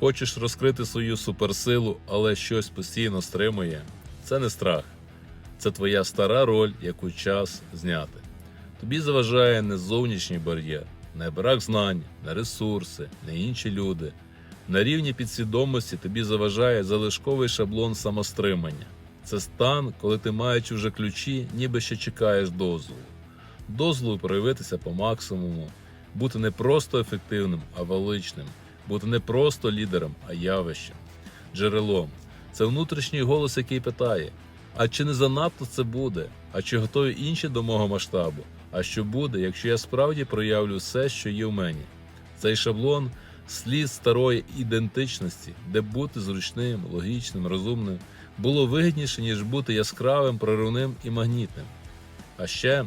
Хочеш розкрити свою суперсилу, але щось постійно стримує. Це не страх, це твоя стара роль, яку час зняти. Тобі заважає не зовнішній бар'єр, не брак знань, не ресурси, не інші люди. На рівні підсвідомості тобі заважає залишковий шаблон самостримання. Це стан, коли ти маючи вже ключі, ніби ще чекаєш дозволу. Дозволу проявитися по максимуму, бути не просто ефективним, а величним, бути не просто лідером, а явищем, джерелом. Це внутрішній голос, який питає: а чи не занадто це буде? А чи готові інші до мого масштабу? А що буде, якщо я справді проявлю все, що є в мені? Цей шаблон слід старої ідентичності, де бути зручним, логічним, розумним було вигідніше, ніж бути яскравим, проривним і магнітним. А ще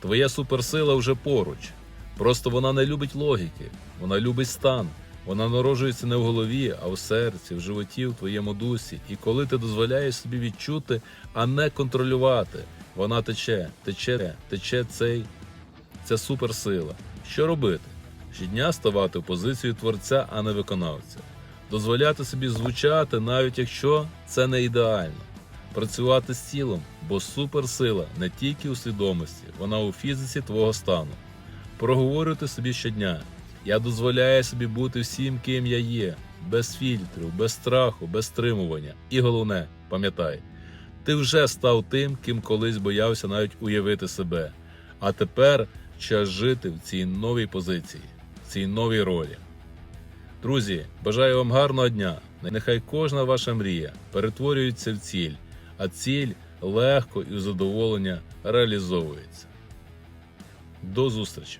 твоя суперсила вже поруч. Просто вона не любить логіки, вона любить стан. Вона народжується не в голові, а в серці, в животі, в твоєму дусі. І коли ти дозволяєш собі відчути, а не контролювати, вона тече, тече, тече цей, ця суперсила. Що робити? Щодня ставати в позицію творця, а не виконавця. Дозволяти собі звучати, навіть якщо це не ідеально. Працювати з тілом, бо суперсила не тільки у свідомості, вона у фізиці твого стану. Проговорювати собі щодня. Я дозволяю собі бути всім, ким я є, без фільтрів, без страху, без стримування. І головне, пам'ятай, ти вже став тим, ким колись боявся навіть уявити себе. А тепер час жити в цій новій позиції, в цій новій ролі. Друзі, бажаю вам гарного дня. Нехай кожна ваша мрія перетворюється в ціль, а ціль легко і з задоволення реалізовується. До зустрічі!